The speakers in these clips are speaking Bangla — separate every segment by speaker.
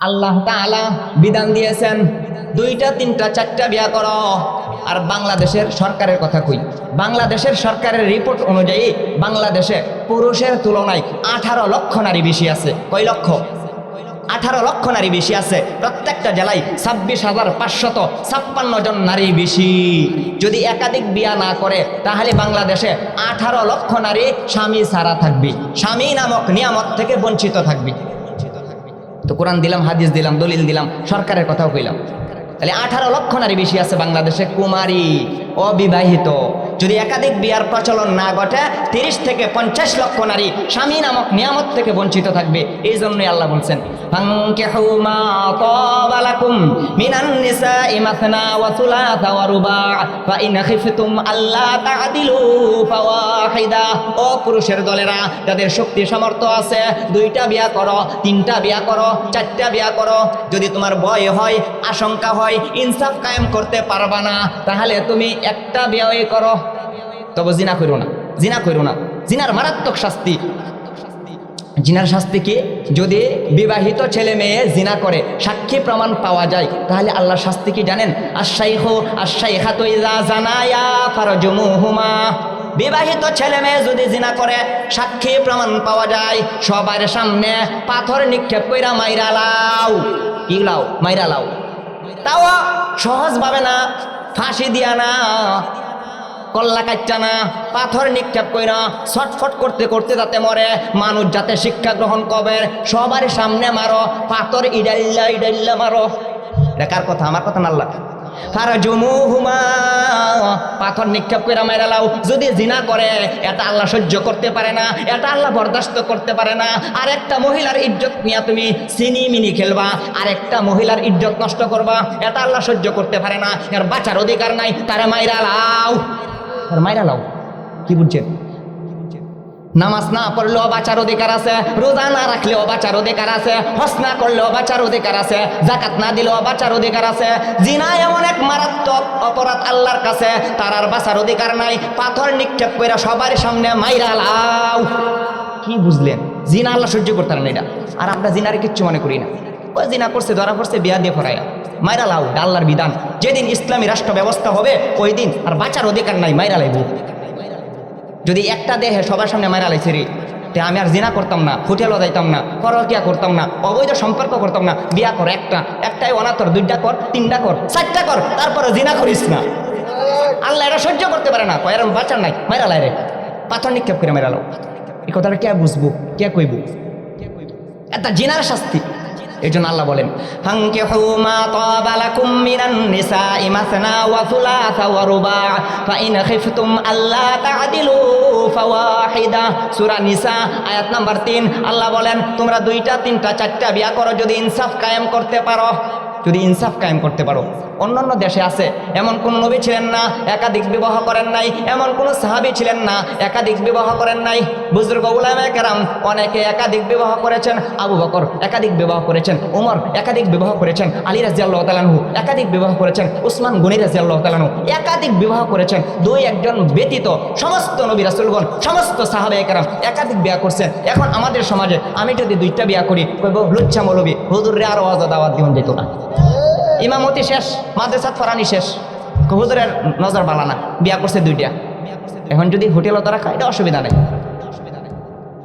Speaker 1: আল্লাহ তাআলা বিধান দিয়েছেন, দুইটা, তিনটা, চারটা বিয়া করো। আর বাংলাদেশের সরকারের কথা কই। বাংলাদেশের সরকারের রিপোর্ট অনুযায়ী বাংলাদেশে পুরুষের তুলনায় আঠারো লক্ষ নারী বেশি আছে। কয় লক্ষ? আঠারো লক্ষ নারী বেশি আছে। প্রত্যেকটা জেলায় ছাব্বিশ হাজার পাঁচশত ছাপ্পান্ন জন নারী বেশি। যদি একাধিক বিয়া না করে, তাহলে বাংলাদেশে আঠারো লক্ষ নারী স্বামী ছাড়া থাকবে। স্বামী নামক নিয়ামত থেকে বঞ্চিত থাকবে। তো কোরআন দিলাম হাদিস দিলাম দলিল দিলাম সরকারের কথাও কইলাম। তাহলে আঠারো লক্ষ নারী বেশি আছে বাংলাদেশে, কুমারী, অবিবাহিত। যদি একাধিক বিয়ার প্রচলন না ঘটে, তিরিশ থেকে পঞ্চাশ লক্ষ নারী স্বামী নামক নিয়ামত থেকে বঞ্চিত থাকবে, এই জন্যই আল্লাহ বলছেন ও পুরুষের দলেরা, যাদের শক্তি সামর্থ্য আছে, দুইটা বিয়া করো, তিনটা বিয়া করো, চারটা বিয়া করো। যদি তোমার ভয় হয়, আশঙ্কা হয় ইনসাফ কায়েম করতে পারবা না, তাহলে তুমি একটা বিয়ে করো। তবে জিনা করো না, জিনা করো না। জিনার মারাত্মক শাস্তি। জিনার শাস্তি কি? যদি বিবাহিত ছেলে মেয়ে জিনা করে, সাক্ষী প্রমাণ পাওয়া যায়, তাহলে আল্লাহর শাস্তি কি জানেন? বিবাহিত ছেলে মেয়ে যদি জিনা করে, সাক্ষী প্রমাণ পাওয়া যায়, সবার সামনে পাথর নিক্ষেপ কইরা মাইরা লাও। কি লাও? মাইরা লাও। তাও সহজ ভাবে না। ফাঁসি দিয়া না। কল্লা কাটা না। পাথর নিক্ষেপ কইরা ছটফট করতে করতে যাতে মরে। মানুষ যাতে শিক্ষা গ্রহণ করবে। সবার সামনে মারো। পাথর ইডাল্লা ইডাল্লা মারো। রেখার কথা? আমার কথা না আল্লাহ পাথর নিক্ষেপ করে মেরে লাও। যদি জিনা করে, এটা আল্লাহ সহ্য করতে পারে না, এটা আল্লাহ বরদাস্ত করতে পারে না। আর একটা মহিলার ইজ্জত নিয়ে তুমি চিনি মিনি খেলবা আর একটা মহিলার ইজ্জত নষ্ট করবা, এটা আল্লাহ সহ্য করতে পারে না। এর বাঁচার অধিকার নাই, তারে মাইরা লাও। মাইরা লাও। কি বুঝছেন? নামাজ না পড়লেও বাঁচার অধিকার আছে, রোজা না রাখলেও বাঁচার অধিকার আছে, হস না করলেও বাঁচার অধিকার আছে, জাকাত না দিলেও বাঁচার অধিকার আছে। জিনা এমন এক মারাত্মক অপরাধ আল্লাহর কাছে, তার আর বাঁচার অধিকার নাই। পাথর নিক্ষেপ করে সবার সামনে মাইরা লাও কি বুঝলেন? জিনা আল্লাহ সহ্য করতে পারেন এটা। আর আমরা জিনারে কিচ্ছু মনে করি না। ওই জিনা করছে, ধরা পড়ছে, বিয়া দিয়ে ফরাইয়া। মাইরা এটা আল্লাহর বিধান। যেদিন ইসলামী রাষ্ট্র ব্যবস্থা হবে, ওই দিন আর বাঁচার অধিকার নাই, মাইরা লাইব। যদি একটা দেহে সবার সামনে মারা লাইছে রে, তে আমি আর জিনা করতাম না হোটেলও যাইতাম না পরকিয়া করতাম না, অবৈধ সম্পর্ক করতাম না, বিয়া কর একটা, একটাই অনাতর দুইটা কর, তিনটা কর, চারটা কর, তারপরে জিনা করিস না। আল্লাহ এটা সহ্য করতে পারে না কয়ের বাঁচার নাই মারা লাই রে। পাথর নিক্ষেপ করে মেরালো এই কথাটা কে বুঝব, কে কইব? এটা জিনার শাস্তি। এই জন্য আল্লাহ বলেন হাংকে মা তবালা লাকুম নিসা ইমাসনা মাসনা ওয়া সুলাসা ওয়া রুবা। ফা ইন খিফতুম আল্লাহ তাআদিলু ফাওয়াহিদা। সূরা নিসা, আয়াত নাম্বার 3 আল্লাহ বলেন, তোমরা দুইটা, তিনটা, চারটা বিয়া করো, যদি ইনসাফ কায়েম করতে পারো, যদি ইনসাফ কায়েম করতে পারো। অন্যান্য দেশে আছে। এমন কোন নবী ছিলেন না, একাধিক বিবাহ করেন নাই। এমন কোন সাহাবী ছিলেন না, একাধিক বিবাহ করেন নাই। বুজুর্গ উলামা কেরাম অনেকে একাধিক বিবাহ করেছেন, আবু বকর একাধিক বিবাহ করেছেন, উমর একাধিক বিবাহ করেছেন, আলী রাজিয়াল্লাহ তালানহু একাধিক বিবাহ করেছেন, উসমান গনি রাজিয়াল্লাহ তালানহু একাধিক বিবাহ করেছেন। দুই একজন ব্যতীত সমস্ত নবী রাসুলগণ, সমস্ত সাহাবে কেরাম একাধিক বিয়া করছেন। এখন আমাদের সমাজে আমি যদি দুইটা বিয়া করি, কইব লুচ্ছা মৌলবী হুজুর রে আরও আজাদ আওয়াজ দিন যেত না। ইমামতি শেষ মাদ্রাসাত ফরানি শেষ। হুজুরের নজর বালানা বিয়া করছে দুইটা। এখন যদি হোটেলও তারা খায়, এটা অসুবিধা নেই।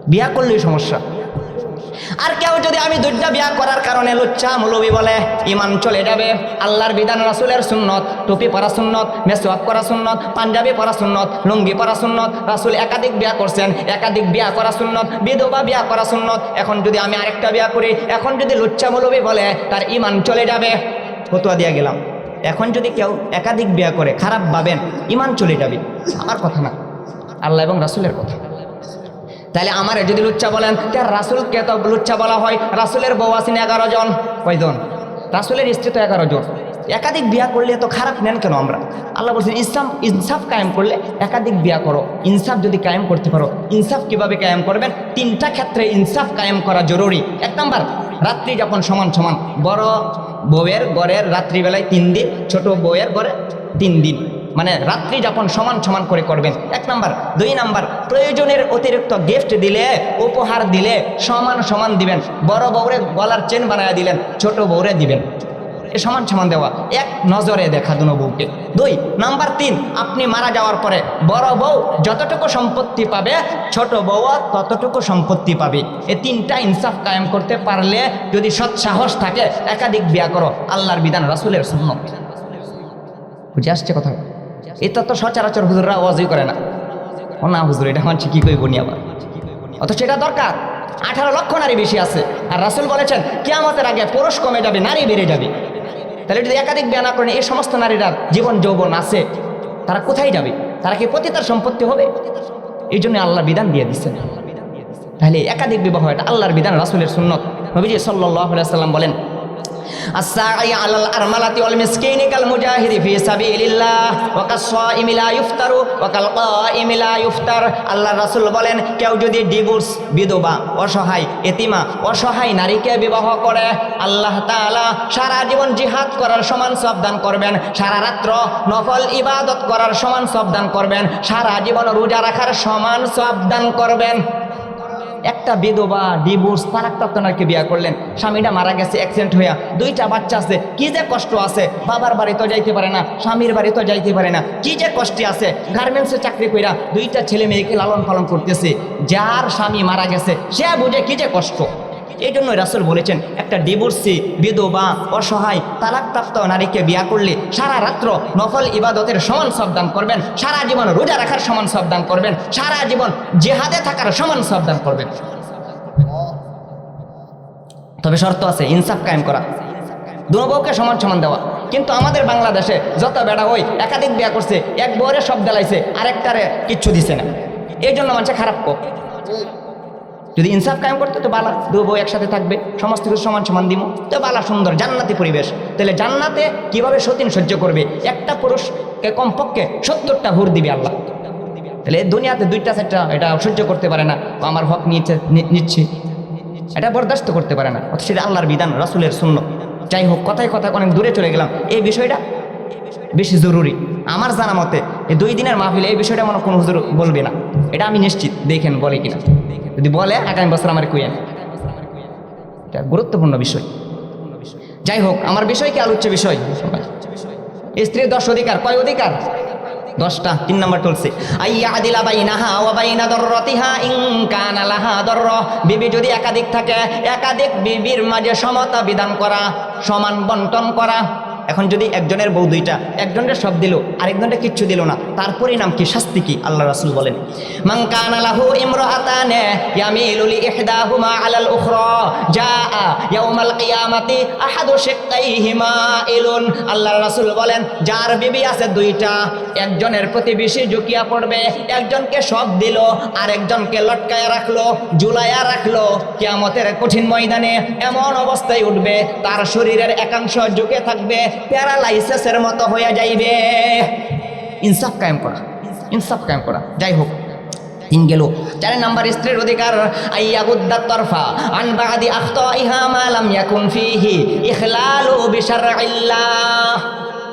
Speaker 1: বিয়া করলেই সমস্যা। আর কেউ যদি আমি দুইটা বিয়া করার কারণে লুচ্চা মৌলবি বলে, ইমান চলে যাবে। আল্লাহর বিধান, রাসুলের সুন্নত, টুপি পরা সুন্নত, মেসওয়াক করা সুন্নত, পাঞ্জাবি পরা সুন্নত, লুঙ্গি পরা সুন্নত, রাসুল একাধিক বিয়া করছেন, একাধিক বিয়া করা সুন্নত, বিধবা বিয়া করা সুন্নত। এখন যদি আমি আরেকটা বিয়া করি, এখন যদি লুচ্চা মৌলবি বলে, তার ইমান চলে যাবে। ফতুয়া দিয়া গেলাম। এখন যদি কেউ একাধিক বিয়া করে, খারাপ ভাবেন, ইমান চলে যাবে। আমার কথা না। আল্লাহ এবং রাসুলের কথা। তাহলে আমার যদি লুচ্চা বলেন তার রাসুলকে তো লুচ্চা বলা হয়? রাসুলের বউ আছেন এগারো জন। কয়জন? রাসুলের স্ত্রী তো এগারো জন। একাধিক বিয়া করলে এত খারাপ নেন কেন আমরা? আল্লাহ বলছেন ইসলাম ইনসাফ কায়েম করলে একাধিক বিয়া করো। ইনসাফ যদি কায়েম করতে পারো, ইনসাফ কীভাবে কায়েম করবেন? তিনটা ক্ষেত্রে ইনসাফ কায়েম করা জরুরি। এক নাম্বার, রাত্রি যখন সমান সমান, বড় বউয়ের গড়ের রাত্রিবেলায় তিন দিন, ছোট বউয়ের গড়ে তিন দিন। মানে রাত্রি যাপন সমান সমান করে করবেন। এক নাম্বার। দুই নাম্বার, প্রয়োজনের অতিরিক্ত গিফট দিলে, উপহার দিলে সমান সমান দিবেন। বড় বউরে গলার চেন বানায় দিলেন, ছোট বউরে দিবেন। এ সমান সমান দেওয়া। এক নজরে দেখা দুনো বউকে। দুই, নাম্বার তিন, আপনি মারা যাওয়ার পরে বড় বউ যতটুকু সম্পত্তি পাবে, ছোট বউ ততটুকু সম্পত্তি পাবে। এই তিনটা ইনসাফ কায়েম করতে পারলে যদি সৎ সাহস থাকে, একাধিক বিয়া করো। আল্লাহর বিধান, রাসুলের সুন্নত। বুঝে আসছে কথা? এটা তো সচরাচর হুজুররা ওয়াজই করে না। ও না হুজুর, এটা মানছি কি কইব নি আবার? অথচ এটা দরকার। আঠারো লক্ষ নারী বেশি আছে। আর রাসুল বলেছেন, কেয়ামতের আগে পুরুষ কমে যাবে, নারী বেড়ে যাবে। তাহলে যদি একাধিক বিয়া না করেন, এই সমস্ত নারীরা জীবন যৌবন আছে, তারা কোথায় যাবে? তারা কি পতিতার সম্পত্তি হবে? এই জন্য আল্লাহ বিধান দিয়ে দিচ্ছেন। তাহলে একাধিক বিবাহ, এটা আল্লাহর বিধান, রাসুলের সুন্নত। নবীজি সাল্লাহ সাল্লাম বলেন الساعي على الأرملة والمسكين كالمجاهد في سبيل الله وكالصائم لا يفطر وكالقائم لا يفطر আল্লাহ রাসূল বলেন কেউ যদি ডিভোর্স বিধবা অসহায় এতিমা অসহায় নারীকে বিবাহ করে আল্লাহ তাআলা সারা জীবন জিহাদ করার সমান সব দান করবেন সারা রাত্র নফল ইবাদত করার সমান সব দান করবেন সারা জীবন রোজা রাখার সমান সব দান করবেন একটা বিধবা ডিভোর্স তারাক্তাপ্ত নারীকে বিয়ে করলেন। স্বামীটা মারা গেছে অ্যাক্সিডেন্ট হইয়া দুইটা বাচ্চা আছে, কি যে কষ্ট আছে, বাবার বাড়ি তো যাইতে পারে না, স্বামীর বাড়ি তো যাইতে পারে না, কি যে কষ্টে আছে। গার্মেন্টসে চাকরি কইরা দুইটা ছেলে মেয়েকে লালন পালন করতেছে, যার স্বামী মারা গেছে, সে বুঝে কি যে কষ্ট। এই জন্য রাসুল বলেছেন, একটা ডিভোর্সি বিধবা, অসহায়, তালাকপ্রাপ্ত নারীকে বিয়া করলে সারা রাত্র নফল ইবাদতের সমান সবদান করবেন, সারা জীবন রোজা রাখার সমান সবদান করবেন, সারা জীবন জেহাদে থাকার সমান সবদান করবেন। তবে শর্ত আছে, ইনসাফ কায়েম করা। দুনো বউকে সমান সমান দেওয়া। কিন্তু আমাদের বাংলাদেশে যত বেড়া হই একাধিক বিয়া করছে, এক বউরে সব দেলাইছে, আরেকটারে কিচ্ছু দিছে না। এই জন্য মানুষে খারাপ কো। যদি ইনসাফ কায়েম করতে, তো বালা দু বউ একসাথে থাকবে। সমস্ত কিছু সমান সমান দিব তো বালা সুন্দর, জান্নাতি পরিবেশ। তাহলে জান্নাতে কীভাবে সতীন সহ্য করবে? একটা পুরুষকে কমপক্ষে সত্তরটা হুর দিবে আল্লাহ। তাহলে দুনিয়াতে দুইটা চারটা এটা সহ্য করতে পারে না। আমার হক নিচ্ছে নিচ্ছে। এটা বরদাস্ত করতে পারে না। অথচ সেটা আল্লাহর বিধান, রাসুলের শূন্য যাই হোক, কথায় কথা অনেক দূরে চলে গেলাম। এই বিষয়টা বেশি জরুরি। আমার জানা মতে, এই দুই দিনের মাহফিলে এই বিষয়টা মনে কোনো হুজুর বলবে না। এটা আমি নিশ্চিত, দেখেন, বলে কিনা। যদি বলে, আগামী বছর আমার কুয়েন এটা গুরুত্বপূর্ণ বিষয়। যাই হোক, আমার বিষয় কি আলোচ্য বিষয়? স্ত্রীর দশ অধিকার, কয় অধিকার? দশটা, তিন নম্বর আইয়া আদিলা বাইনাহা ওয়া বাইনা দররতিহা ইন কানা লাহা দরর। বিবি যদি একাধিক থাকে, একাধিক বিবির মাঝে সমতা বিধান করা, সমান বন্টন করা। এখন যদি একজনের বউ দুইটা একজনের সব দিল আরেকজনের কিচ্ছু দিল না তার পরিণাম কি? শাস্তি কি? আল্লাহ রাসূল বলেন। কানা লাহু ইমরাআতানে ইয়ামিলু লি ইহদাহুমা আলাল আহাদু আল্লাহ রাসুল বলেন, যার বিবি আছে দুইটা, একজনের প্রতি বেশি ঝুঁকিয়া পড়বে, একজনকে সব দিল আর একজনকে লটকায়া রাখল জুলাইয়া রাখল। কিয়ামতের কঠিন ময়দানে এমন অবস্থায় উঠবে, তার শরীরের একাংশ ঝুঁকে থাকবে প্যারালাইসিসের মতো হয়ে যাইবে। ইনসাফ কায়েম করা, ইনসাফ কায়েম করা। যাই হোক তিন গেল। চার নাম্বার স্ত্রীর অধিকার। আইয়া গুদ্দার তরফা আন বাদি আখতাইহা মা লাম ইয়াকুন ফিহি ইখলালু বিশারইল্লাহ।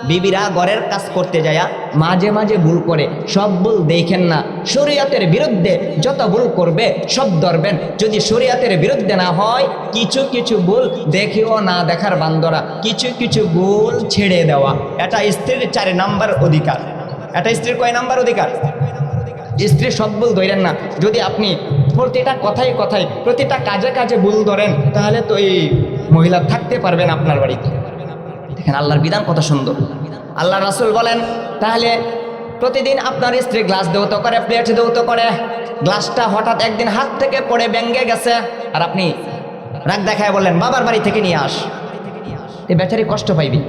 Speaker 1: বিবিরা ঘরের কাজ করতে যায়া মাঝে মাঝে ভুল করে, সব ভুল দেখেন না। শরীয়তের বিরুদ্ধে যত ভুল করবে, সব ধরবেন। যদি শরীয়তের বিরুদ্ধে না হয়, কিছু কিছু ভুল দেখেও না দেখার বান্দরা, কিছু কিছু ভুল ছেড়ে দেওয়া। এটা স্ত্রীর চার নাম্বার অধিকার। এটা স্ত্রীর কয় নাম্বার অধিকার? স্ত্রী সব ভুল ধরেন না। যদি আপনি প্রতিটা কথাই কথাই প্রতিটা কাজে কাজে ভুল ধরেন, তাহলে তো এই মহিলা থাকতে পারবেন আপনার বাড়িতে। দেখেন, আল্লাহর বিধান কত সুন্দর। আল্লাহ রাসুল বলেন, তাহলে প্রতিদিন আপনার স্ত্রী গ্লাস দেউত করে, প্লেট দেউত করে। গ্লাসটা হঠাৎ একদিন হাত থেকে পড়ে ব্যঙ্গে গেছে। আর আপনি রাগ দেখায় বললেন, বাবার বাড়ি থেকে নিয়ে আস। এই বেচারি কষ্ট পাইবি।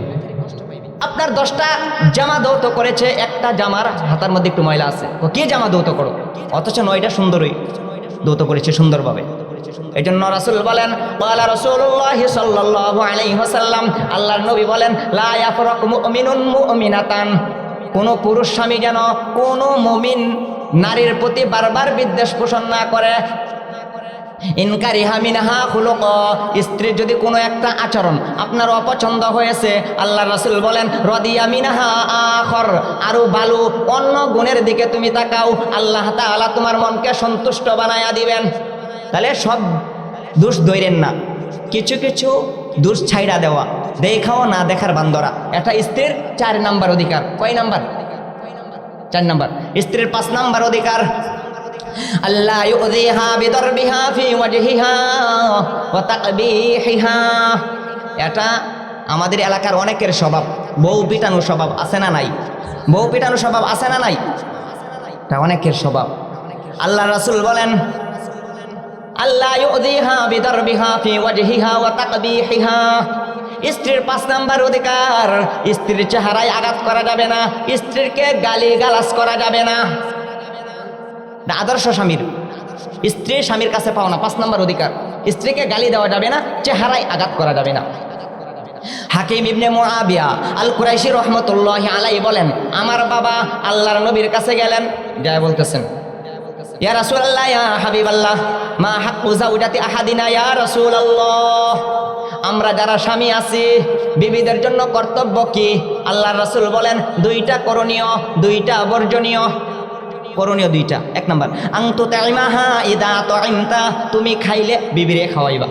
Speaker 1: আপনার দশটা জামা দৌত করেছে, একটা জামার হাতার মধ্যে একটু ময়লা আছে। ও কে জামা দৌত করো? অথচ নয়টা সুন্দরই দৌত করেছে সুন্দরভাবে। এই জন্য রাসুল বলেন ওয়ালা রাসূলুল্লাহ সাল্লাল্লাহু আলাইহি ওয়াসাল্লাম আল্লাহর নবী বলেন, লা ইয়াফরাকু মুমিনুন মুমিনাতান কোন পুরুষ স্বামী যেন কোন মুমিন নারীর প্রতি বারবার বিদ্বেষ পোষণ না করে। ইনকারি হামিনাহা খুলক স্ত্রীর যদি কোনো একটা আচরণ আপনার অপছন্দ হয়েছে আল্লাহ রাসুল বলেন, রদিয়া মিনাহা আখর আরও ভালো অন্য গুণের দিকে তুমি তাকাও, আল্লাহ তাআলা তোমার মনকে সন্তুষ্ট বানায়া দিবেন। তাহলে সব দোষ দৈরেন না। কিছু কিছু দোষ ছাইড়া দেওয়া, দেখাও না দেখার বান্দরা। এটা স্ত্রীর চার নাম্বার অধিকার। কয় নাম্বার? চার নাম্বার। স্ত্রীর পাঁচ নাম্বার অধিকার। আল্লাহ ইউযিহা বিদরবিহা ফি ওয়াজহিহা ওয়া তাকবিহিহা। এটা আমাদের এলাকার অনেকের স্বভাব। বউ পিটানো স্বভাব আছে না নাই? বউ পিটানো স্বভাব আছে না নাই? এটা অনেকের স্বভাব। আল্লাহ রাসূল বলেন আল্লাহ ইউযিহা বিদরবিহা ফি ওয়াজহিহা ওয়া তাকবিহিহা স্ত্রীর পাঁচ নাম্বার অধিকার, স্ত্রীর চেহারায় আঘাত করা যাবে না স্ত্রীকে গালি গালাজ করা যাবে না। আদর্শ স্বামীর। স্ত্রী স্বামীর কাছে পাও না পাঁচ নম্বর অধিকার। স্ত্রীকে গালি দেওয়া যাবে না, চেহারায় আঘাত করা যাবে না। হাকিম ইবনে মুআবিয়া আল কুরাইশি রহমতুল্লাহ আলাই বলেন, আমার বাবা আল্লাহর নবীর কাছে গেলেন। যায় বলতেছেন ইয়া রাসূলুল্লাহ ইয়া হাবিবাল্লাহ মা হাক্কু জাওজাতি আহাদিনা ইয়া রাসূলুল্লাহ আমরা যারা স্বামী আছি বিবিদের জন্য কর্তব্য কি আল্লাহর রাসূল বলেন দুইটা করণীয় দুইটা বর্জনীয় করণীয় দুইটা এক নাম্বার আংতু তাইমাহা ইদা তাইমতা তুমি খাইলে বিবিরে খাওয়াইবা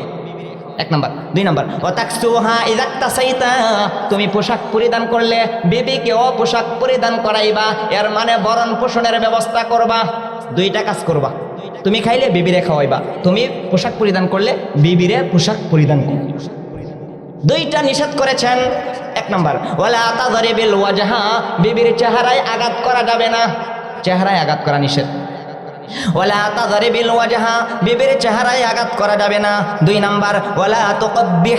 Speaker 1: এক নাম্বার দুই নাম্বার তাকসুহা ইদাক্তা সাইতা তুমি পোশাক পরিধান করলে বিবিকেও পোশাক পরিধান করাইবা এর মানে বরণ পোষণের ব্যবস্থা করবা দুইটা কাজ করবা। তুমি খাইলে বিবিরে খাওয়াইবা। তুমি পোশাক পরিধান করলে বিবিরে পোশাক পরিধান করবে। দুইটা নিষেধ করেছেন। এক নম্বর, ওয়ালা আতাদরে বিল ওয়াজহা, বিবির চেহারায় আঘাত করা যাবে না। চেহারায় আঘাত করা নিষেধ। ওয়ালা তাদরে বিল ওয়াজহা, বিবির চেহারায় আঘাত করা যাবে না। দুই নাম্বার, ওয়ালা তুকব্বিহ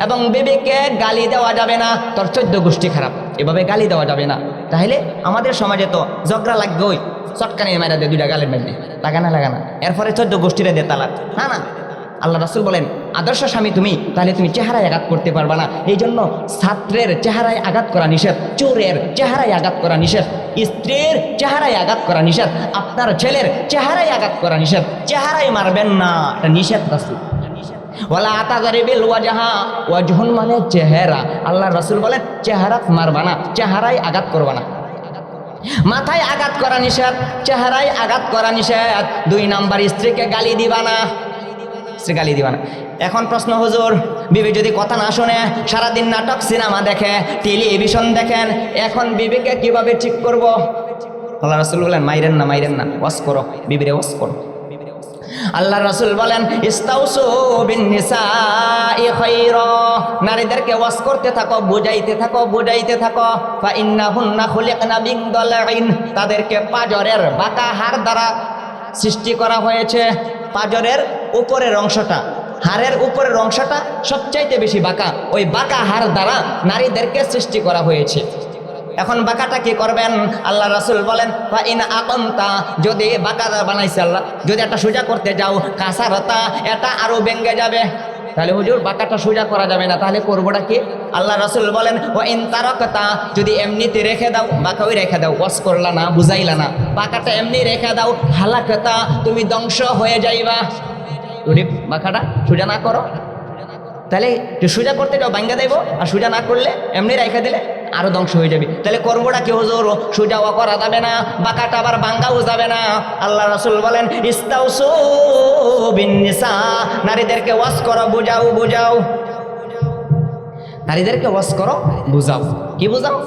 Speaker 1: এবং বিবিকে গালি দেওয়া যাবে না। তোর চোদ্দ গোষ্ঠী খারাপ, এভাবে গালি দেওয়া যাবে না। তাহলে আমাদের সমাজে তো ঝগড়া লাগবেই। চটকানি মেরা দে দুইটা গালের মধ্যে। লাগানা লাগানা। এরপরে চোদ্দ গোষ্ঠীরা দে তালাক। না না। আল্লাহ রাসুল বলেন, আদর্শ স্বামী তুমি, তাহলে তুমি চেহারায় আঘাত করতে পারবা না। এই জন্য ছাত্রের চেহারায় আঘাত করা নিষেধ, চোরের চেহারায় আঘাত করা নিষেধ, স্ত্রীর চেহারায় আঘাত করা নিষেধ, আপনার ছেলের চেহারায় আঘাত করা নিষেধ। চেহারায় মারবেন না, এটা নিষেধ রাসুল। ওয়ালা আতা গরিবিল ওয়াজাহা। ওয়াজহুন মানে চেহারা। আল্লাহ রাসুল বলেন চেহারাত মারবা না চেহারায় আঘাত করবা না। মাথায় আঘাত করা নিষেধ, চেহারায় আঘাত করা নিষেধ। দুই নাম্বার, স্ত্রীকে গালি দিবা না। স্ত্রী গালি দিবা না। এখন প্রশ্ন, হুজুর, বিবি যদি কথা না শুনে, সারাদিন নাটক, সিনেমা দেখে, টেলিভিশন দেখেন, এখন বিবিকে কীভাবে ঠিক করব? আল্লাহ রসুল বলেন, মাইরেন না মাইরেন না ওয়াস করো, বিবিরে ওয়াস করো। আল্লাহ রাসুল বলেন নারীদেরকে ওয়াজ করতে থাকো, বুঝাইতে থাকো বুঝাইতে থাকো। তাদেরকে পাজরের বাঁকা হার দ্বারা সৃষ্টি করা হয়েছে। পাজরের উপরের অংশটা, হাড়ের উপরের অংশটা সবচাইতে বেশি বাঁকা। ওই বাঁকা হাড় দ্বারা নারীদেরকে সৃষ্টি করা হয়েছে। এখন বাঁকাটা কি করবেন? আল্লাহ রাসুল বলেন ইন আকন্তা যদি বাঁকা বানাইছে আল্লাহ, যদি একটা সোজা করতে যাও, কাঁসারতা এটা আরও বেঙ্গে যাবে। তাহলে হুজুর, বাঁকাটা সোজা করা যাবে না, তাহলে করবোটা কি? আল্লাহ রাসুল বলেন ও ইন তারকতা যদি এমনিতে রেখে দাও বাঁকা ওই রেখে দাও, ওয়াশ করলা না, বুঝাইলা না। বাঁকাটা এমনি রেখে দাও, হালাকতা, তুমি ধ্বংস হয়ে যাইবা। যদি বাঁকাটা সোজা না করো। তাহলে সোজা করতে যাও, ভাঙ্গা দেবো, আর সোজা না করলে এমনি রেখে দিলে আরও ধ্বংস হয়ে যাবে। তাহলে কর্মটা কি হুজুর? সোজাও করা যাবে না, বাঁকাটা আবার ভাঙ্গাও যাবে না। আল্লাহ রাসুল বলেন নারীদেরকে ওয়াশ করো, বুঝাও বুঝাও। নারীদেরকে ওয়াশ করো, বুঝাও। কি বুঝাও?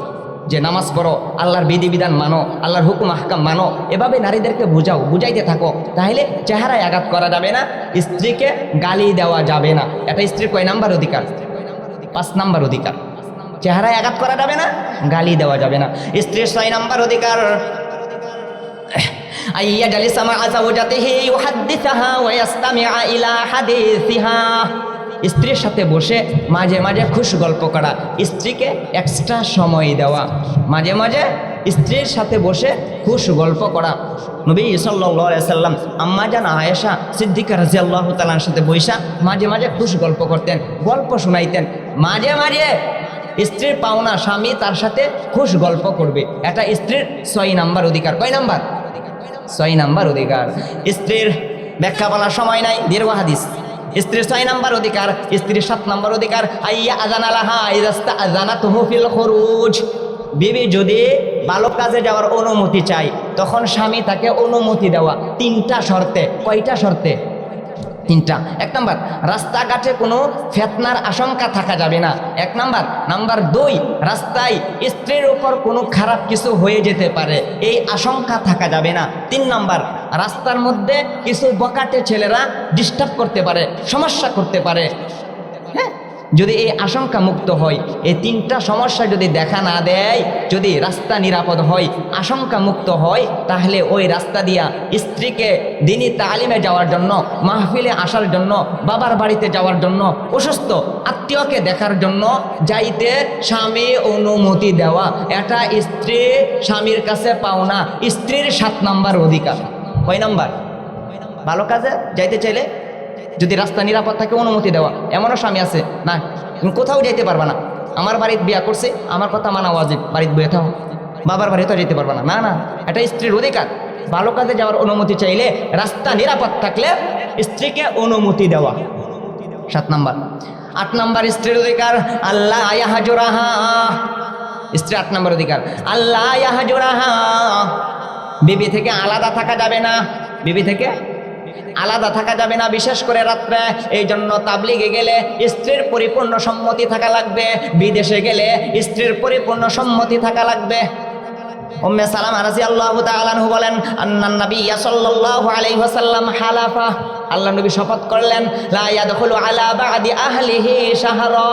Speaker 1: যে নামাজ পড়ো, আল্লাহর বিধিবিধান মানো, আল্লাহর হুকুম হাকাম মানো, এভাবে নারীদেরকে বুঝাও, বুঝাইতে থাকো। তাহলে চেহারায় আঘাত করা যাবে না, স্ত্রীকে গালি দেওয়া যাবে না। এটা স্ত্রীর কয় নাম্বার অধিকার? পাঁচ নাম্বার অধিকার। চেহারায় আঘাত করা যাবে না, গালি দেওয়া যাবে না। স্ত্রীর ছয় নাম্বার অধিকার। আইয়া জালিসা মা আযাওজাতিহি ইউহাদ্দিসাহা ওয়া ইয়াসতামিআ ইলা হাদিসিহা। স্ত্রীর সাথে বসে মাঝে মাঝে খুশ গল্প করা, স্ত্রীকে এক্সট্রা সময় দেওয়া। মাঝে মাঝে স্ত্রীর সাথে বসে খুশ গল্প করা। নবী সাল্লাম, আম্মা জান আয়েশা সিদ্দিকা রাজি আল্লাহ তালার সাথে বৈশা মাঝে মাঝে খুশ গল্প করতেন, গল্প শোনাইতেন। মাঝে মাঝে স্ত্রীর পাওনা স্বামী তার সাথে খুশ গল্প করবে। এটা স্ত্রীর ছয় নাম্বার অধিকার। কয় নাম্বার? ছয় নাম্বার অধিকার। স্ত্রীর ব্যাখ্যা বলার সময় নাই, দীর্ঘ হাদিস। স্ত্রীর ছয় নাম্বার অধিকার, স্ত্রীর সাত নাম্বার অধিকার, আইয়া আজানালাহা ইদাস্তা আজানা তুহফিল খরুজ। বিবি যদি ভালো কাজে যাওয়ার অনুমতি চাই তখন স্বামী তাকে অনুমতি দেওয়া তিনটা শর্তে, কয়টা শর্তে? তিনটা। এক নাম্বার, রাস্তাঘাটে কোনো ফেতনার আশঙ্কা থাকা যাবে না। এক নাম্বার নাম্বার দুই, রাস্তায় স্ত্রীর ওপর কোনো খারাপ কিছু হয়ে যেতে পারে, এই আশঙ্কা থাকা যাবে না। তিন নাম্বার, রাস্তার মধ্যে কিছু বকাটে ছেলেরা ডিস্টার্ব করতে পারে, সমস্যা করতে পারে। হ্যাঁ? যদি এই আশঙ্কা মুক্ত হয়, এই তিনটা সমস্যা যদি দেখা না দেয়, যদি রাস্তা নিরাপদ হয়, আশঙ্কা মুক্ত হয়, তাহলে ওই রাস্তা দিয়া স্ত্রীকে দিনী তালিমে যাওয়ার জন্য, মাহফিলে আসার জন্য, বাবার বাড়িতে যাওয়ার জন্য, অসুস্থ আত্মীয়কে দেখার জন্য যাইতে স্বামী অনুমতি দেওয়া। এটা স্ত্রী স্বামীর কাছে পাওনা, স্ত্রীর সাত নাম্বার অধিকার। কয় নাম্বার? ভালো কাজে যাইতে চাইলে যদি রাস্তা নিরাপদ থাকে, অনুমতি দেওয়া। এমনও স্বামী আছে। না, তুমি কোথাও যেতে পারবা না। আমার বাড়িতে বিয়া করছে, আমার কথা মানা ওয়াজিব। বাড়িতে বয়ে থাও। বাবার বাড়িতেও যেতে পারবা না। না না, এটা স্ত্রীর অধিকার। ভালো কাজে যাওয়ার অনুমতি চাইলে রাস্তা নিরাপদ থাকলে স্ত্রীকে অনুমতি দেওয়া। সাত নাম্বার। আট নাম্বার, স্ত্রীর অধিকার। আল্লাহ আয়াহাজোরাহা স্ত্রী আট নাম্বার অধিকার। আল্লাহ আয়াহাজোরাহা বিবি থেকে আলাদা থাকা যাবে না। বিবি থেকে আলাদা থাকা যাবে না, বিশেষ করে রাত্রে। এই জন্য তাবলিগে গেলে স্ত্রীর পরিপূর্ণ সম্মতি থাকা লাগবে। বিদেশে গেলে স্ত্রীর পরিপূর্ণ সম্মতি থাকা লাগবে। উম্মে সালাম রাজি আল্লাহ তাআলাহু বলেন, আন্নান নবী সাল্লাল্লাহু আলাইহি ওয়াসাল্লাম হালাফা। আল্লাহ নবী শপথ করলেন, লা ইয়াদখুলু আলা বাদি আহলিহি শাহরা।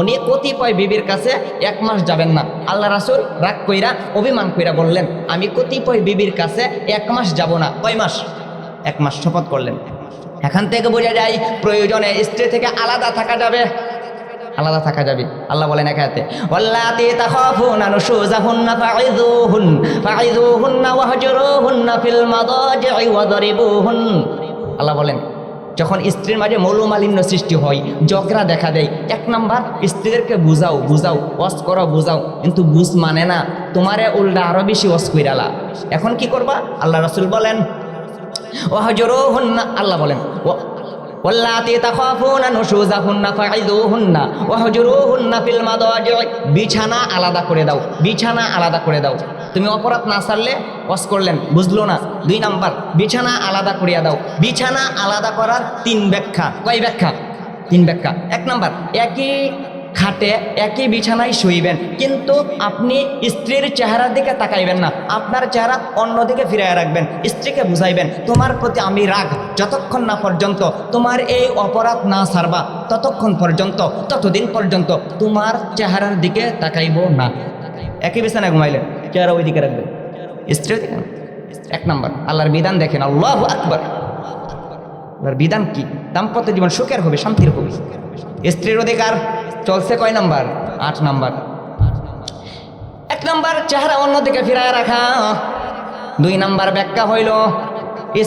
Speaker 1: উনি কতিপয় বিবির কাছে এক মাস যাবেন না। আল্লাহ রাসূল রাগ কইরা, অভিমান কইরা বললেন, আমি কতিপয় বিবির কাছে এক মাস যাব না। কয় মাস? এক মাস শপথ করলেন। এখান থেকে বোঝা যায় প্রয়োজনে স্ত্রী থেকে আলাদা থাকা যাবে। আলাদা থাকা যাবে। আল্লাহ বলেন একাতে ওয়াল্লাতি তাখাফুনা নুশুজাহুন্না ফাইযুহুন, ফাইযুহুন্না ওয়াহজুরুহুন্না ফিল মাদাজি'i ওয়াদরিবুহুন আল্লাহ বলেন, যখন স্ত্রীর মাঝে মৌলমালিন্য সৃষ্টি হয় ঝগড়া দেখা দেয়, এক নাম্বার স্ত্রীদেরকে বুঝাও বুঝাও ওয়াস করো, বুঝাও, কিন্তু বুঝ মানে না, তোমারে উল্টা আরও বেশি ওয়াস কইরালা এখন কি করবা? আল্লাহ রাসূল বলেন ওয়াহজরুহুন্না, আল্লাহ বলেন বিছানা আলাদা করে দাও, বিছানা আলাদা করে দাও। তুমি অপরাধ না সারলে অস করলেন, বুঝলো না, দুই নাম্বার, বিছানা আলাদা করিয়া দাও। বিছানা আলাদা করার তিন ব্যাখ্যা, কয় ব্যাখ্যা? তিন ব্যাখ্যা। এক নাম্বার, একই খাটে একই বিছানায় শুইবেন। কিন্তু আপনি স্ত্রীর চেহারার দিকে তাকাইবেন না, আপনার চেহারা অন্যদিকে ফিরিয়ে রাখবেন, স্ত্রীকে বুঝাইবেন, তোমার প্রতি আমি রাগ, যতক্ষণ না পর্যন্ত তোমার এই অপরাধ না সারবা, ততক্ষণ পর্যন্ত, ততদিন পর্যন্ত তোমার চেহারার দিকে তাকাইব না। একই বিছানায় ঘুমাইলেন চেহারা ওই দিকে রাখবেন স্ত্রীর দিকে এক নম্বর, আল্লাহর বিধান দেখেন, আল্লাহ আকবর। এবার বিধান কি? দাম্পত্য জীবন সুখের হবে, শান্তির হবে। স্ত্রীর অধিকার চলছে কয় নাম্বার? আট নাম্বার। এক নাম্বার চেহারা অন্যদিকে ফিরায় রাখা। দুই নাম্বার ব্যাখ্যা হইল,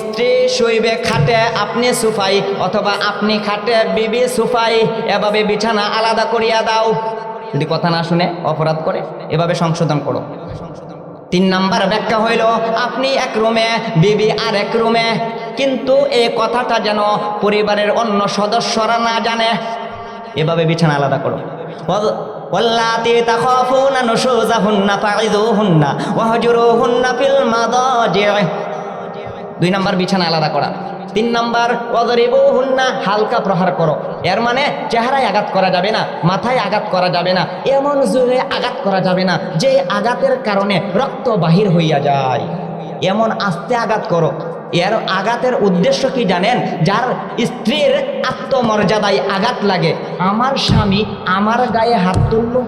Speaker 1: স্ত্রী শুইবে খাটে, আপনি সুফাই, অথবা আপনি খাটে বিবি সুফাই, এভাবে বিছানা আলাদা করিয়া দাও। যদি কথা না শুনে অপরাধ করে, এভাবে সংশোধন করো। তিন নাম্বার ব্যাখ্যা হইল, আপনি এক রুমে, বিবি আর এক রুমে, কিন্তু এই কথাটা যেন পরিবারের অন্য সদস্যরা না জানে। এভাবে বিছানা আলাদা করো। ওয়াল্লাতি তাখাফুনা নুশুজাহুন্না ফাইযুহুন্না ওয়াহজুরুহুন্না ফিল মাদাজি' দুই নাম্বার বিছানা আলাদা করা। তিন নাম্বার, ওয়াদরিবুহুন্না হালকা প্রহার করো। এর মানে চেহারায় আঘাত করা যাবে না, মাথায় আঘাত করা যাবে না, এমন জোরে আঘাত করা যাবে না যে আঘাতের কারণে রক্ত বাহির হইয়া যায়। এমন আস্তে আঘাত করো এর আঘাতের উদ্দেশ্য কি জানেন? যার স্ত্রীর আত্মমর্যাদায় আঘাত লাগে। আমার স্বামী আমার গায়ে হাত তুললো।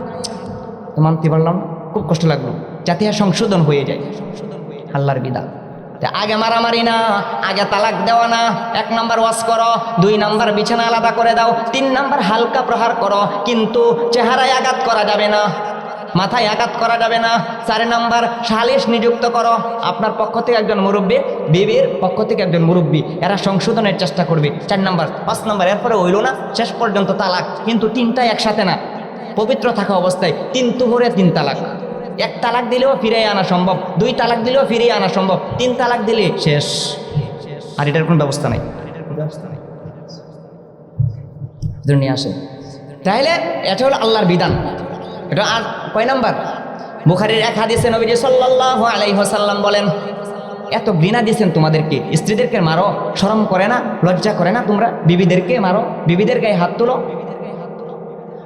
Speaker 1: মানতে পারলাম খুব কষ্ট লাগল। যাতে সংশোধন হয়ে যায়। আল্লাহর বিদা আগে মারামারি না, আগে তালাক দেওয়া না। এক নাম্বার ওয়াশ করো, দুই নাম্বার বিছানা আলাদা করে দাও, তিন নাম্বার হালকা প্রহার করো। কিন্তু চেহারায় আঘাত করা যাবে না। মাথায় আঘাত করা যাবে না। চার নাম্বার, সালিশ নিযুক্ত করো। আপনার পক্ষ থেকে একজন মুরব্বী, বিবির পক্ষ থেকে একজন মুরব্বী, এরা সংশোধনের চেষ্টা করবে। চার নাম্বার, পাঁচ নাম্বার, এরপরে হইল না, শেষ পর্যন্ত তালাক। কিন্তু তিনটা একসাথে না। পবিত্র থাকা অবস্থায় তিন তুহরে, তিন তালাক। এক তালাক দিলেও ফিরিয়ে আনা সম্ভব, দুই তালাক দিলেও ফিরিয়ে আনা সম্ভব, তিন তালাক দিলে শেষ। আর এটার কোনো ব্যবস্থা নাই। নিয়ে আসে তাহলে এটা হলো আল্লাহর বিধান। এটা আর কয় নাম্বার? বুখারির এক হাদিসে নবীজি সাল্লাল্লাহু আলাইহি ওয়াসাল্লাম বলেন, এত ঘৃণা দিয়েছেন তোমাদেরকে, স্ত্রীদেরকে মারো, শরম করে না, লজ্জা করে না তোমরা, বিবিদেরকে মারো, বিবিদের গায়ে হাত তুলো।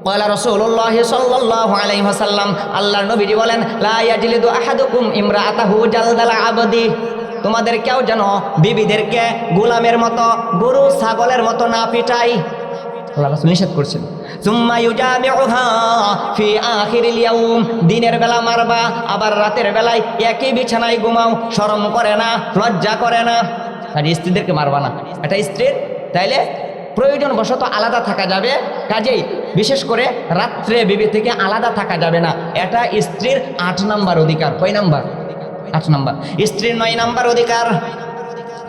Speaker 1: কয়লা রসুল্লাহ সাল্লাহ আলাইহি ওয়াসাল্লাম, আল্লাহর নবীজি বলেন, লা ইয়াজলিদু আহাদুকুম ইমরাআতাহু জালদালা আবদি। তোমাদের কেউ যেন বিবিদেরকে গোলামের মতো, গরু, ছাগলের মতো না পিটাই আল্লাহ নিষেধ করছেন। দিনের বেলা মারবা, আবার রাতের বেলায় একই বিছানায় ঘুমাও, শরম করে না, লজ্জা করে না। আর স্ত্রীদেরকে মারবা না। এটা স্ত্রীর তাইলে প্রয়োজন বশত আলাদা থাকা যাবে। কাজেই বিশেষ করে রাত্রে বিবি থেকে আলাদা থাকা যাবে না। এটা স্ত্রীর আট নাম্বার অধিকার। কয় নাম্বার? আট নাম্বার। স্ত্রীর নয় নাম্বার অধিকার।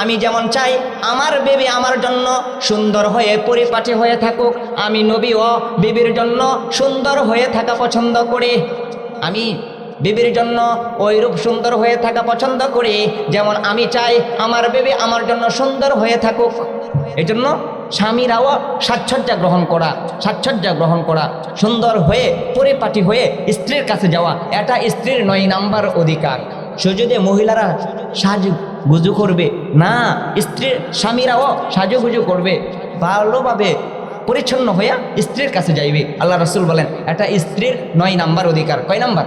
Speaker 1: আমি যেমন চাই আমার বেবি আমার জন্য সুন্দর হয়ে পরিপাটি হয়ে থাকুক, আমি নবী ও বিবির জন্য সুন্দর হয়ে থাকা পছন্দ করি। আমি বিবির জন্য ওই রূপ সুন্দর হয়ে থাকা পছন্দ করি, যেমন আমি চাই আমার বেবি আমার জন্য সুন্দর হয়ে থাকুক। এই জন্য স্বামীরাও সাজসজ্জা গ্রহণ করা, সাজসজ্জা গ্রহণ করা, সুন্দর হয়ে পরিপাটি হয়ে স্ত্রীর কাছে যাওয়া, এটা স্ত্রীর নয়, নাম্বার অধিকার। সে যদি মহিলারা সাজ, গুজু করবে। না, স্ত্রীর স্বামীরাও সাজুগুজু করবে। ভালোভাবে পরিচ্ছন্ন হইয়া স্ত্রীর কাছে যাইবে। আল্লাহ রসুল বলেন, এটা স্ত্রীর নয় নাম্বার অধিকার। কয় নাম্বার?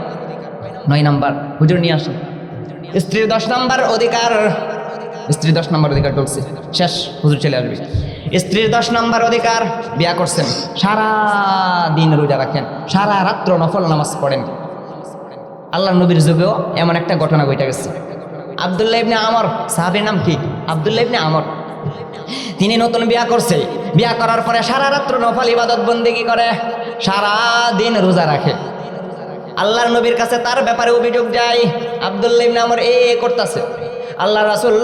Speaker 1: নয় নাম্বার। হুজুর, নিয়ে আসুন। স্ত্রীর দশ নাম্বার অধিকার। স্ত্রীর দশ নাম্বার অধিকার চলছে। শেষ, হুজুর চলে আসবে। স্ত্রীর দশ নাম্বার অধিকার, বিয়া করছেন। সারা দিন রোজা রাখেন। সারা রাত্র নফল নামাজ পড়েন। আল্লাহ নবীর যুগেও এমন একটা ঘটনা ঘটে গেছে। আবদুল্লাহ ইবনে আমর, সাহাবের নাম কি? আবদুল্লাহ ইবনে আমর। তিনি নতুন বিয়া করছে। বিয়া করার পরে সারা রাত্র নফল ইবাদত বন্দিগি করে, সারা দিন রোজা রাখে। আল্লাহর নবীর কাছে তার ব্যাপারে অভিযোগ যায় আবদুল্লাহ ইবনে আমর এ করতেছে। আল্লাহ রাসূল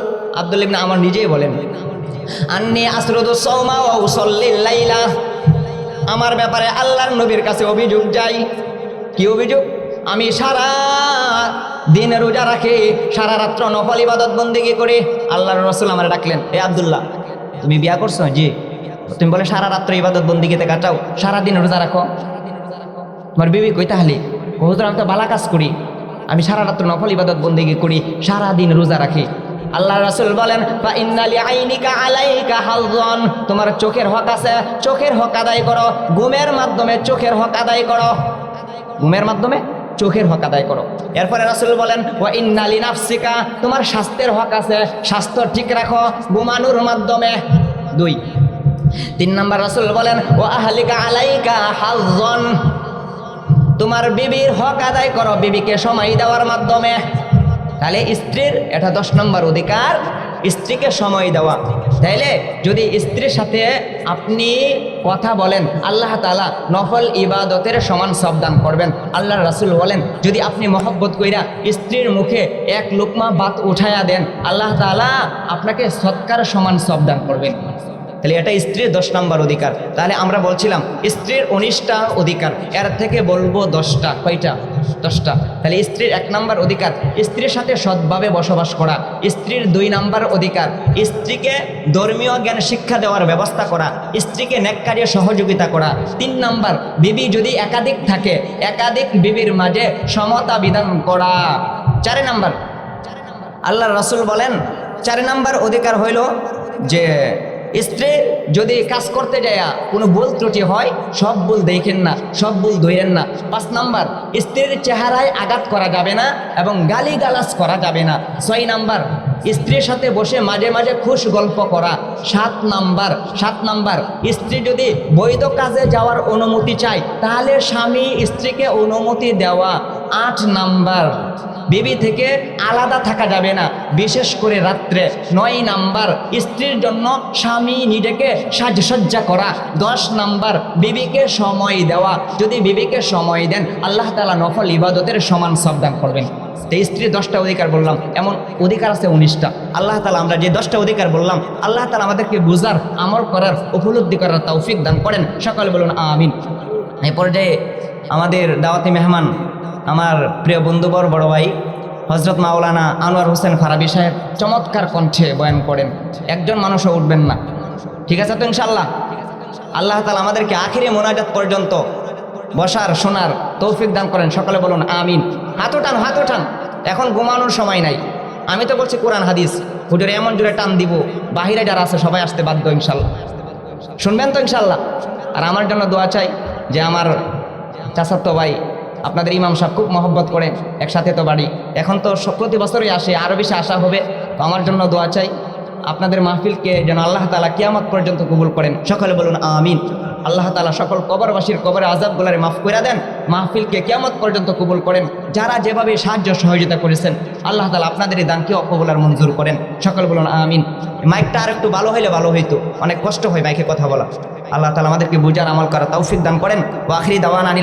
Speaker 1: আবদুল্লাহ ইবনে আমর নিজেই বলেন, আন্নি আসরুদু সৌমা ও উসল্লিল লাইলা। আমার ব্যাপারে আল্লাহর নবীর কাছে অভিযোগ যাই কি অভিযোগ? আমি সারা দিন রোজা রাখি, সারা রাত্র নফল ইবাদত বন্দিগি করে। আল্লাহর রসুল আমার ডাকলেন, এ আবদুল্লাহ, তুমি বিয়া করছ? জি। তুমি বলে, সারা রাত্র ইবাদত বন্দিগিতে কাটাও, সারা দিন রোজা রাখো। তোমার বিবি কই তাহলে? হুজুর, আমি তো বালা কাজ করি। আমি সারা রাত্র নফল ইবাদত বন্দিগি করি, সারা দিন রোজা রাখি। আল্লাহ রাসূল বলেন বা ইন্নালি আইনিকা আলাইকা হালজন তোমার চোখের হক আছে, চোখের হক আদায় করো। ঘুমের মাধ্যমে চোখের হক আদায় করো। ঘুমের মাধ্যমে? চোখের হক আদায় করো। এরপরে রাসুল বলেন, ওয়া ইন্নালি নাফসিকা তোমার স্বাস্থ্যের হক আছে, স্বাস্থ্য ঠিক রাখো, ঘুমানোর মাধ্যমে। দুই। তিন নম্বর রাসূল বলেন ও আহলিকা আলাইকা হালজন তোমার বিবির হক আদায় করো, বিবিকে সময় দেওয়ার মাধ্যমে। তাহলে স্ত্রীর, এটা দশ নম্বর অধিকার স্ত্রীকে সময় দেওয়া। তাইলে যদি স্ত্রীর সাথে আপনি কথা বলেন, আল্লাহ তালা নফল ইবাদতের সমান সবদান করবেন। আল্লাহ রাসুল বলেন, যদি আপনি মহব্বত কইরা স্ত্রীর মুখে এক লোকমা বাত উঠাইয়া দেন, আল্লাহ তালা আপনাকে সৎকার সমান সবদান করবেন। তাহলে এটা স্ত্রীর দশ নম্বর অধিকার। তাহলে আমরা বলছিলাম, স্ত্রীর উনিশটা অধিকার, এর থেকে বলব দশটা, কয়টা? দশটা। তাহলে স্ত্রীর এক নম্বর অধিকার, স্ত্রীর সাথে সৎভাবে বসবাস করা, স্ত্রীর দুই নম্বর অধিকার, স্ত্রীকে ধর্মীয় জ্ঞান শিক্ষা দেওয়ার ব্যবস্থা করা, স্ত্রীকে নেক সহযোগিতা করা। তিন নম্বর, বিবি যদি একাধিক থাকে, একাধিক বিবির মাঝে সমতা বিধান করা। চারে নাম্বার আল্লাহ রসুল বলেন, চার নাম্বার অধিকার হইল যে স্ত্রী যদি কাজ করতে যায়, কোনো ভুল ত্রুটি হয়, সব ভুল দেখেন না, সব ভুল ধরেন না। পাঁচ নাম্বার, স্ত্রীর চেহারায় আঘাত করা যাবে না এবং গালি গালাজ করা যাবে না। ছয় নাম্বার, স্ত্রীর সাথে বসে মাঝে মাঝে খুশ গল্প করা। সাত নাম্বার সাত নাম্বার, স্ত্রী যদি বৈধ কাজে যাওয়ার অনুমতি চায়, তাহলে স্বামী স্ত্রীকে অনুমতি দেওয়া। আট নাম্বার বিবি থেকে আলাদা থাকা যাবে না। বিশেষ করে রাত্রে নয় নাম্বার স্ত্রীর জন্য স্বামী নিজেকে সাজসজ্জা করা। দশ নাম্বার বিবিকে সময় দেওয়া। যদি বিবিকে সময় দেন, আল্লাহ তালা নফল ইবাদতের সমান সবদান করবেন। তো স্ত্রীর দশটা অধিকার বললাম, এমন অধিকার আছে উনিশটা। আল্লাহ তালা আমরা যে দশটা অধিকার বললাম, আল্লাহ তালা আমাদেরকে বুঝার, আমল করার, উপলব্ধি করার তৌফিক দান করেন। সকালে বলুন, আমিন। এই পর্যায়ে আমাদের দাওয়াতি মেহমান আমার প্রিয় বন্ধুবর বড় ভাই, হজরত মাওলানা আনোয়ার হোসেন ফারাবি সাহেব চমৎকার কণ্ঠে বয়ান করেন, একজন মানুষও উঠবেন না। ঠিক আছে তো ইনশাল্লাহ আল্লাহ তালা আমাদেরকে আখিরে মোনাজাত পর্যন্ত বসার, শোনার তৌফিক দান করেন, সকলে বলুন আমিন। হাত টান হাত টান এখন ঘুমানোর সময় নাই। আমি তো বলছি কোরআন, হাদিস। হুজুরে এমন জোরে টান দিব, বাহিরে যারা আছে সবাই আসতে বাধ্য ইনশাল্লাহ শুনবেন তো ইনশাল্লাহ আর আমার জন্য দোয়া চাই যে আমার চাচাতো ভাই আপনাদের ইমাম সাহেব খুব মহব্বত করে একসাথে তো বাড়ি। এখন তো প্রতি বছরই আসে আরও বেশি আশা হবে। তো আমার জন্য দোয়া চাই। আপনাদের মাহফিলকে যেন আল্লাহ তালা কিয়ামত পর্যন্ত কবুল করেন। সকলে বলুন, আমিন। আল্লাহ তালা সকল কবরবাসীর কবরে আজাবগুলারে মাফ করে দেন। মাহফিলকে কিয়ামত পর্যন্ত কবুল করেন। যারা যেভাবে সাহায্য সহযোগিতা করেছেন, আল্লাহ তালা আপনাদের এই দানকে অকবুলার মঞ্জুর করেন। সকল বলুন, আমিন। মাইকটা আর একটু ভালো হইলে ভালো হইতো। অনেক কষ্ট হয় মাইকে কথা বলা। আল্লাহ তালা আমাদেরকে বুঝার আমল করা তৌফিক দান করেন। ও আখরি দাওয়ান আনিল